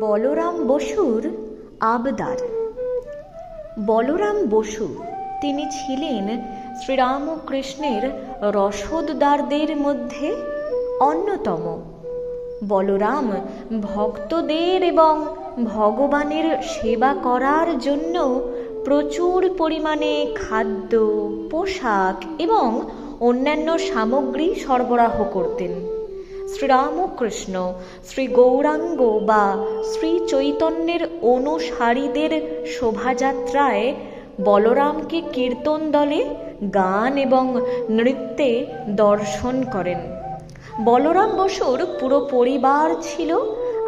বলরাম বসুর আবদার। বলরাম বসু, তিনি ছিলেন শ্রীরামকৃষ্ণের রসদদারদের মধ্যে অন্যতম। বলরাম ভক্তদের এবং ভগবানের সেবা করার জন্য প্রচুর পরিমাণে খাদ্য, পোশাক এবং অন্যান্য সামগ্রী সরবরাহ করতেন। শ্রীরামকৃষ্ণ শ্রী গৌরাঙ্গ বা শ্রী চৈতন্যের অনুসারীদের শোভাযাত্রায় বলরামকে কীর্তন দলে, গান এবং নৃত্যে দর্শন করেন। বলরাম বসুর পুরো পরিবার ছিল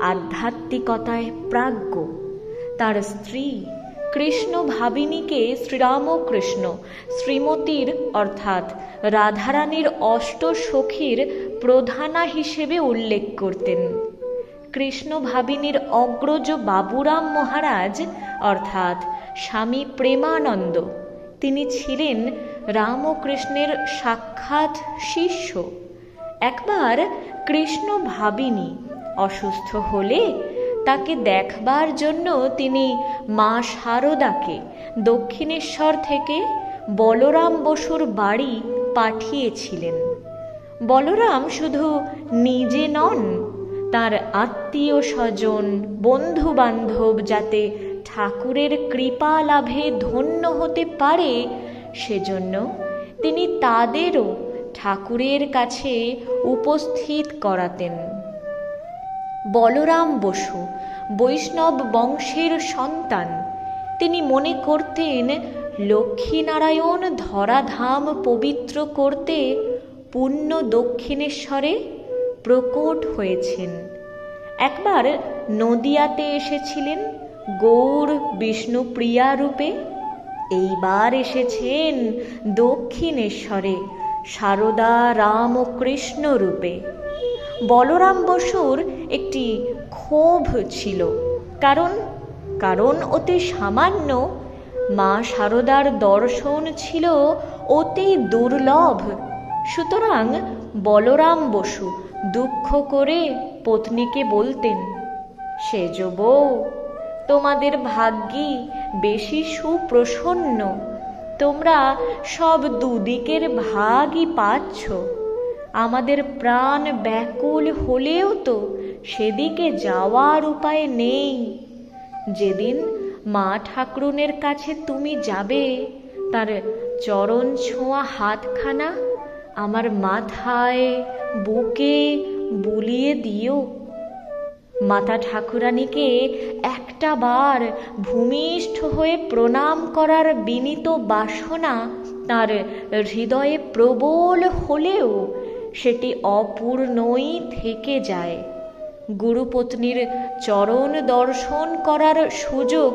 আধ্যাত্মিকতায় প্রাজ্ঞ। তার স্ত্রী কৃষ্ণ ভাবিনীকে শ্রীরামকৃষ্ণ, শ্রীমতীর অর্থাৎ রাধারানীর অষ্ট সখীর প্রধানা হিসেবে উল্লেখ করতেন। কৃষ্ণ ভাবিনীর অগ্রজ বাবুরাম মহারাজ, অর্থাৎ স্বামী প্রেমানন্দ, তিনি ছিলেন রামকৃষ্ণের সাক্ষাৎ শিষ্য। একবার কৃষ্ণ ভাবিনী অসুস্থ হলে তাকে দেখবার জন্য তিনি মা শারদাকে দক্ষিণেশ্বর থেকে বলরাম বসুর বাড়ি পাঠিয়েছিলেন। বলরাম শুধু নিজে নন, তার আত্মীয় স্বজন বন্ধু বান্ধব যাতে ঠাকুরের কৃপা লাভে ধন্য হতে পারে, সেজন্য তিনি তাদেরও ঠাকুরের কাছে উপস্থিত করাতেন। বলরাম বসু, বৈষ্ণব বংশের সন্তান, তিনি মনে করতেন লক্ষ্মীনারায়ণ ধরাধাম পবিত্র করতে পুণ্য দক্ষিণেশ্বরে প্রকট হয়েছেন। একবার নদিয়াতে এসেছিলেন গৌর বিষ্ণুপ্রিয়া রূপে। এইবার এসেছেন দক্ষিণেশ্বরে সারদা রাম ও কৃষ্ণ রূপে। বলরাম বসুর একটি ক্ষোভ ছিল, কারণ কারণ অতি সামান্য মা সারদার দর্শন ছিল অতি দুর্লভ। সুতরাং বলরাম বসু দুঃখ করে পত্নীকে বলতেন সেজ বউ তোমাদের ভাগ্যি বেশি সুপ্রসন্ন। তোমরা সব দুদিকের ভাগই পাচ্ছ। আমাদের প্রাণ ব্যাকুল হলেও তো সেদিকে যাওয়ার উপায় নেই। যেদিন মা ঠাকুরনের কাছে তুমি যাবে, তার চরণ ছোঁয়া হাতখানা আমার মাথায় বুকে বুলিয়ে দিও। মাতা ঠাকুরানীকে একটা বার ভূমিষ্ঠ হয়ে প্রণাম করার বিনীত বাসনা তার হৃদয়ে প্রবল হলেও সেটি অপূর্ণই থেকে যায়। গুরুপত্নীর চরণ দর্শন করার সুযোগ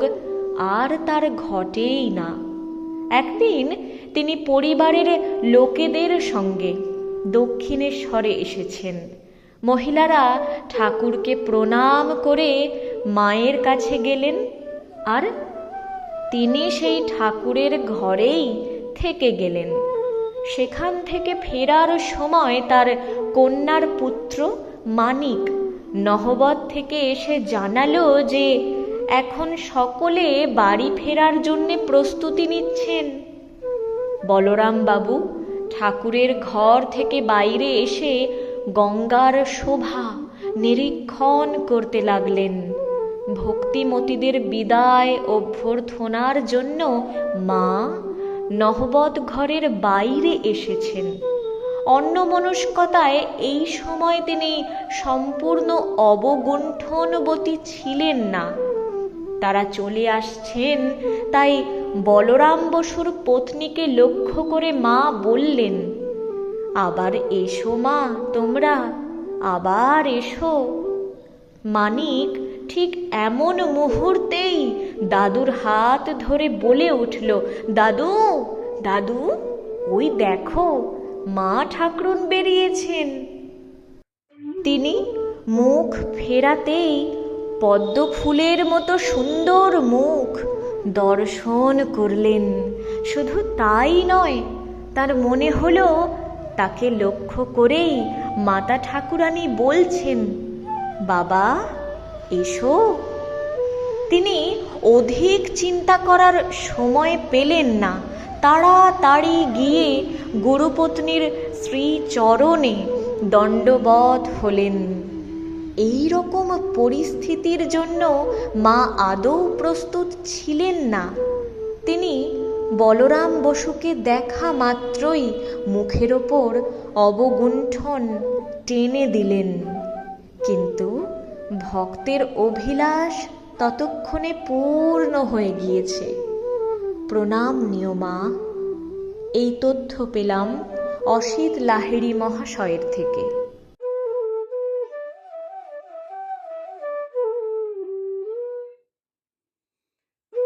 আর তার ঘটেই না। একদিন তিনি পরিবারের লোকেদের সঙ্গে দক্ষিণেশ্বরে এসেছেন। মহিলারা ঠাকুরকে প্রণাম করে মায়ের কাছে গেলেন আর তিনি সেই ঠাকুরের ঘরেই থেকে গেলেন। সেখান থেকে ফেরার সময় তার কন্যার পুত্র মানিক নহবত থেকে এসে জানালো যে এখন সকলে বাড়ি ফেরার জন্যে প্রস্তুতি নিচ্ছেন। বলরাম বাবু, ঠাকুরের ঘর থেকে বাইরে এসে গঙ্গার শোভা নিরীক্ষণ করতে লাগলেন। ভক্তিমতীদের বিদায় অভ্যর্থনার জন্য মা নহবত ঘরের বাইরে এসেছেন। অন্যমনস্কতায় এই সময় তিনি সম্পূর্ণ অবগুণ্ঠনবতী ছিলেন না। তারা চলে আসছেন, তাই বলরাম বসুর পত্নীকে লক্ষ্য করে মা বললেন, আবার এসো মা, তোমরা, আবার এসো। মানিক ঠিক এমন মুহূর্তেই দাদুর হাত ধরে বলে উঠল, দাদু দাদু, ওই দেখো, মা ঠাকরুন বেরিয়েছেন। তিনি মুখ ফেরাতেই পদ্ম ফুলের মতো সুন্দর মুখ দর্শন করলেন। শুধু তাই নয়, তার মনে হলো তাকে লক্ষ্য করেই মাতা ঠাকুরানী বলছেন, বাবা, এসো। তিনি অধিক চিন্তা করার সময় পেলেন না। তাড়াতাড়ি গিয়ে গুরুপত্নীর শ্রীচরণে দণ্ডবধ হলেন। এই রকম পরিস্থিতির জন্য মা আদৌ প্রস্তুত ছিলেন না। তিনি বলরাম বসুকে দেখা মাত্রই মুখের ওপর অবগুণ্ঠন টেনে দিলেন। কিন্তু ভক্তের অভিলাষ ততক্ষণে পূর্ণ হয়ে গিয়েছে। প্রণাম নিয়মা এই তথ্য পেলাম অসিত লাহিড়ী মহাশয়ের থেকে।